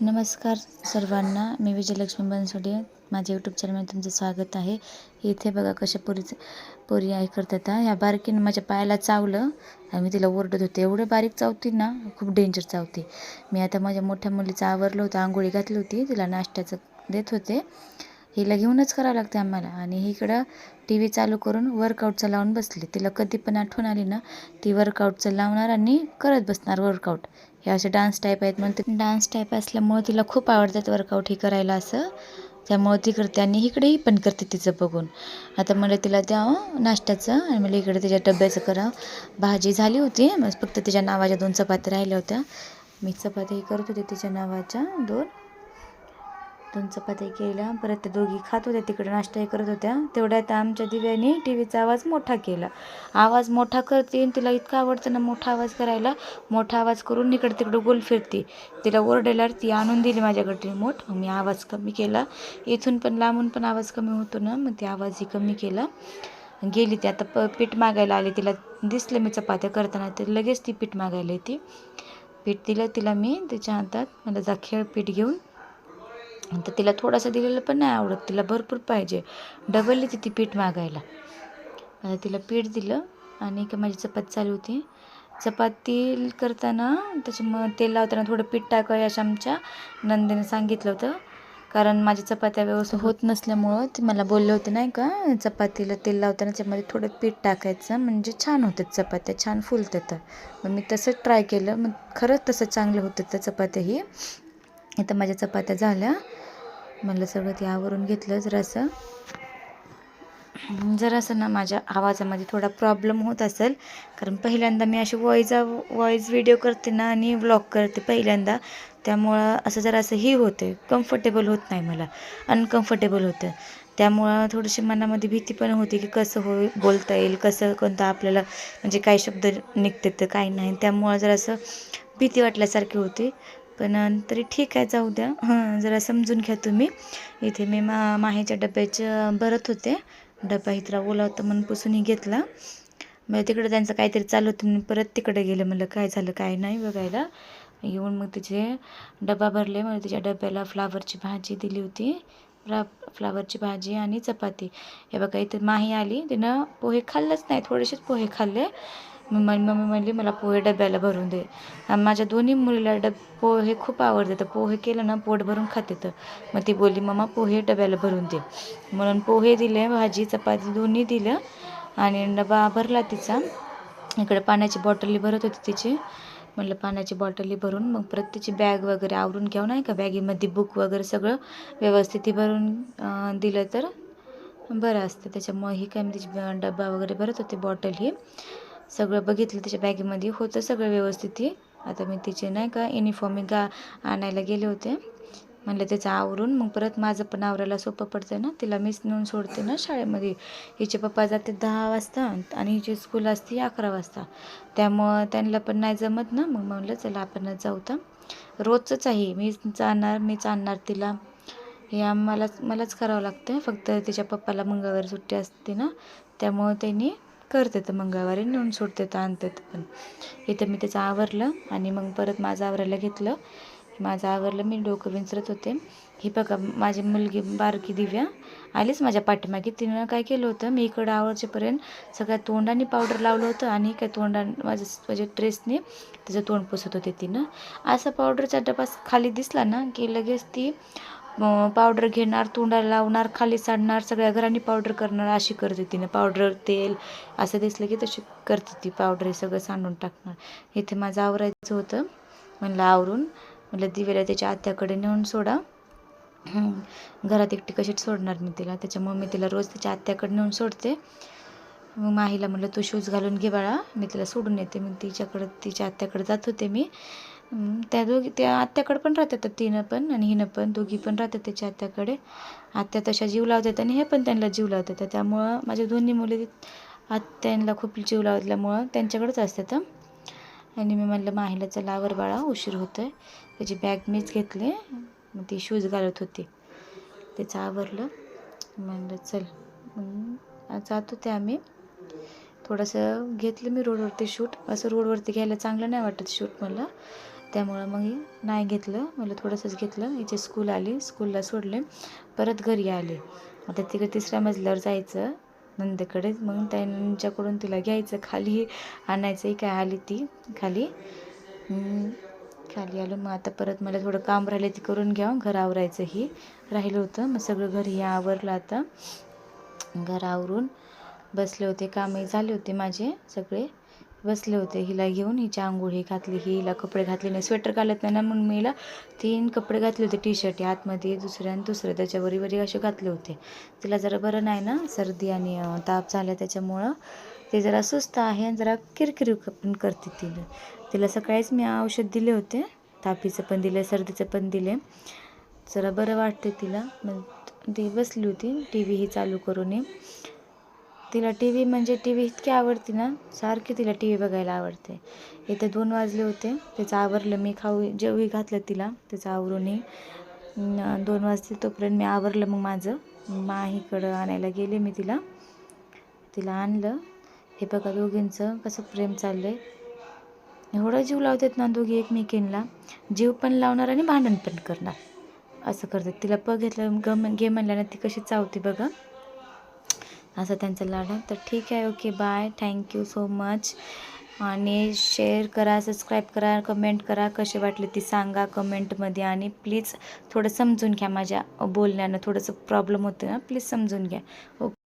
नमस्कार सर्वांना. मी विजयलक्ष्मी बनसोडे. माझ्या यूट्यूब चॅनलमध्ये तुमचं स्वागत आहे. इथे बघा कशा पोरीचं पोरी आहे करतात. ह्या बारकीनं माझ्या पायाला चावलं आणि मी तिला ओरडत होते. एवढं बारीक चावती ना खूप डेंजर चावते. मी आता माझ्या मोठ्या मुलीचं आवरलं होतं आंघोळी घातली होती. तिला नाश्त्याचं देत होते. हिला घेऊनच करावं लागते आम्हाला. आणि इकडं टी व्ही चालू करून वर्कआउटचं लावून बसले. तिला कधी पण आठवण आली ना ती वर्कआउटचं लावणार आणि करत बसणार वर्कआउट हे असे डान्स टाईप आहेत. म्हणते डान्स टाईप असल्यामुळं तिला खूप आवडतात वर्कआउट हे करायला असं. त्यामुळं ती करते आणि इकडेही पण करते तिचं बघून. आता मला तिला द्यावं नाश्त्याचं आणि मला इकडे तिच्या डब्याचं करावं भाजी झाली होती मग फक्त तिच्या नावाच्या दोन चपात्या राहिल्या होत्या. मी चपात्या करत होते तिच्या नावाच्या दोन. दोन चपात्या केल्या परत त्या दोघी खात होत्या तिकडे नाश्ताही करत होत्या. तेवढ्यात आमच्या दिव्याने टी व्हीचा आवाज मोठा केला. आवाज मोठा करते आणि तिला इतका आवडतं ना मोठा आवाज करायला. मोठा आवाज करून इकडे तिकडं गोल फिरते. तिला ओरडेल्यावर ती आणून दिली माझ्याकडे रिमोट मग मी आवाज कमी केला. इथून पण लांबून पण आवाज कमी होतो ना मग ते आवाजही कमी केला. गेली ती. आता प पीठ मागायला आली. तिला दिसलं मी चपात्या करताना तर लगेच ती पीठ मागायला येते. पीठ दिलं तिला मी. तिच्या हातात मला जा खेळ पीठ घेऊन. तर तिला थोडासा दिलेलं पण नाही आवडत तिला भरपूर पाहिजे. डबल येते ती पीठ मागायला. आता तिला पीठ दिलं आणि का माझी चपाती चालू होती. चपाती करताना त्याच्यामुळं तेल लावताना थोडं पीठ टाकावं असं आमच्या नंदीने सांगितलं होतं. कारण माझ्या चपात्या व्यवस्थित होत नसल्यामुळं ते मला बोलले होते नाही का चपातीला तेल लावताना त्याच्यामध्ये थोडं पीठ टाकायचं म्हणजे छान होतात चपात्या छान फुलतात मग मी तसंच ट्राय केलं. मग खरंच तसं चांगलं होतं त्या चपात्याही आता माझ्या चपात्या झाल्या. मला सगळं ते आवरून घेतलं जरासं. जरासं ना माझ्या आवाजामध्ये थोडा प्रॉब्लेम होत असेल. कारण पहिल्यांदा मी अशी वॉईजा वॉईस व्हिडिओ करते ना आणि व्लॉग करते पहिल्यांदा. त्यामुळं असं जरासं ही होते कम्फर्टेबल होत नाही मला. अनकम्फर्टेबल होतं. त्यामुळं थोडीशी मनामध्ये भीती पण होती की कसं हो बोलता येईल कसं कोणतं आपल्याला म्हणजे काय शब्द निघतात तर काय नाही. त्यामुळं जरासं भीती वाटल्यासारखी होती. पण तरी ठीक आहे जाऊ द्या. हां जरा समजून घ्या तुम्ही. इथे मी मा माहीच्या डब्याचं भरत होते. डबा इथला ओला होता म्हणून पुसूनही घेतला. मग तिकडं त्यांचं काहीतरी चालू होतं मी परत तिकडे गेले. म्हणलं काय झालं काय नाही बघायला. येऊन मग तिचे डबा भरले. मग तिच्या डब्याला फ्लावरची भाजी दिली होती. फ्ला फ्लावरची भाजी आणि चपाती. हे बघा इथे माही आली. तिनं पोहे खाल्लंच नाही. थोडेसेच पोहे खाल्ले. मग माझी मम्मी म्हणली मला पोहे डब्याला भरून दे. माझ्या दोन्ही मुलीला डब पोहे खूप आवडते तर पोहे केलं ना पोट भरून खाते तर मग ती बोलली मम्मा पोहे डब्याला भरून दे. म्हणून पोहे दिले भाजी चपाती दोन्ही दिलं. आणि डबा भरला तिचा. इकडे पाण्याची बॉटली भरत होती तिची. म्हटलं पाण्याची बॉटली भरून मग परत तिची बॅग वगैरे आवरून घेऊ नाही का? बॅगेमध्ये बुक वगैरे सगळं व्यवस्थित भरून दिलं तर बरं असतं. त्याच्यामुळे ही काय मी तिची डबा वगैरे भरत होते बॉटल ही. सगळं बघितलं त्याच्या बॅगेमध्ये होतं सगळं व्यवस्थित हे. आता मी तिचे नाही का युनिफॉर्म गा आणायला गेले होते. म्हणलं त्याचं आवरून मग परत माझं पण आवरायला सोपं पडतं ना. तिला मीच नेऊन सोडते ना शाळेमध्ये. हिचे पप्पा जाते दहा वाजता आणि हिची स्कूल असते अकरा वाजता. त्यामुळं त्यांना पण नाही जमत ना. मग म्हणलं चला आपणच जाऊ तर. रोजचंच आहे. मीच जाणार मीच आणणार तिला. हे आम्हालाच मलाच करावं लागतं फक्त तिच्या पप्पाला मंगळवारी सुट्टी असते ना. त्यामुळं त्यांनी करते तर मंगळवारी नेऊन सोडते तर आणतात पण. इथं मी त्याचं आवरलं आणि मग परत माझं आवरायला घेतलं. माझं आवरलं मी डोकं विंचरत होते. ही बघा माझी मुलगी बारकी दिव्या आलीच माझ्या पाठीमागे. तिनं काय केलं होतं मी इकडं आवडचेपर्यंत सगळ्या तोंडाने पावडर लावलं होतं आणि काय तोंडा माझ्या माझ्या म्हणजे ड्रेसने तिचं तोंड पुसत होते तिनं. असा पावडरचा डबा खाली दिसला ना की लगेच ती पावडर घेणार तोंडाला लावणार खाली सांडणार सगळ्या घरांनी पावडर करणार अशी करते तिनं. पावडर तेल असं दिसलं की तशी करते ती पावडर हे सगळं सांडून टाकणार. इथे माझं आवरायचं होतं. म्हणलं आवरून म्हटलं दिवेला त्याच्या आत्याकडे नेऊन सोडा. घरात एकटी कशीच सोडणार मी तिला? त्याच्यामुळे मी तिला रोज त्याच्या आत्याकडे नेऊन सोडते. मग माहीला म्हटलं तू शूज घालून घे बाळा मी तिला सोडून येते. मग तिच्याकडं तिच्या आत्याकडे जात होते मी. त्या दोघी त्या आत्याकडे पण राहतात तिनं पण आणि हिनं पण. दोघी पण राहतात त्याच्या आत्याकडे. आत्या तशा जीव लावतात आणि हे पण त्यांना जीव लावतात. त्यामुळं माझ्या दोन्ही मुली आत्यांना खूप जीव लावल्यामुळं त्यांच्याकडेच असतात आणि मी म्हणलं माहिला चला आवर बाळा उशीर होतो आहे त्याची बॅग मीच घेतली. मग ती शूज घालत होती. त्याचं आवरलं. म्हणलं चल. जात होते आम्ही. थोडंसं घेतलं मी रोडवरती शूट. असं रोडवरती घ्यायला चांगलं नाही वाटत शूट मला. त्यामुळं मग नाही घेतलं. मला थोडंसंच घेतलं. इथे स्कूल आली. स्कूलला सोडले. परत घरी आले. आता तिकडे तिसऱ्या मजल्यावर जायचं नंदकडे. मग त्यांच्याकडून तिला घ्यायचं. खाली आणायचंही काय आली ती? खाली. खाली आलो. मग आता परत मला थोडं काम राहिलं ते करून घ्या. घर आवरायचं ही. राहिलं होतं. मग सगळं घर हे आवरलं आता. घर आवरून बसले होते. कामही झाले होते माझे सगळे. बसले होते. हिला घेऊन हिच्या आंघोळी घातली. ही हिला कपडे घातले नाही. स्वेटर घालत नाही ना म्हणून मी हिला तीन कपडे घातले होते. टी शर्ट आतमध्ये दुसरे आणि दुसरे. त्याच्यावर वरी असे घातले होते. तिला जरा बरं नाही ना. सर्दी आणि ताप झाला त्याच्यामुळं. ते जरा सुस्त आहे आणि जरा किरकिरी पण करते तिला तिला सकाळीच मी औषध दिले होते. तापीचं पण दिले सर्दीचं पण दिले जरा बरं वाटते तिला. मग ती बसली होती. टी व्ही ही चालू करून तिला टी व्ही म्हणजे टी व्ही इतकी आवडते ना सारखी तिला टी व्ही बघायला आवडते. इथे दोन वाजले होते त्याचं आवरलं मी खाऊ जेवही घातलं तिला त्याचं आवरूनही दोन वाजते तोपर्यंत मी आवरलं मग माझं. माहीकडं आणायला गेले मी तिला. तिला आणलं. हे बघा दोघींचं कसं प्रेम चाललं आहे एवढं जीव लावतात ना दोघी एकमेकींना. जीव पण लावणार आणि भांडण पण करणार. असं करतात. तिला प घेतलं गम घे म्हणल्यानं ती कशी चावते बघा. असं त्यांचं लाड आहे तर ठीक आहे okay bye thank you so much आणि शेअर करा सबस्क्राईब करा कमेंट करा. कसे वाटले ती सांगा कमेंटमध्ये आणि प्लीज थोडं समजून घ्या माझ्या बोलण्यानं. थोडंसं प्रॉब्लेम होतं ना प्लीज समजून घ्या. ओके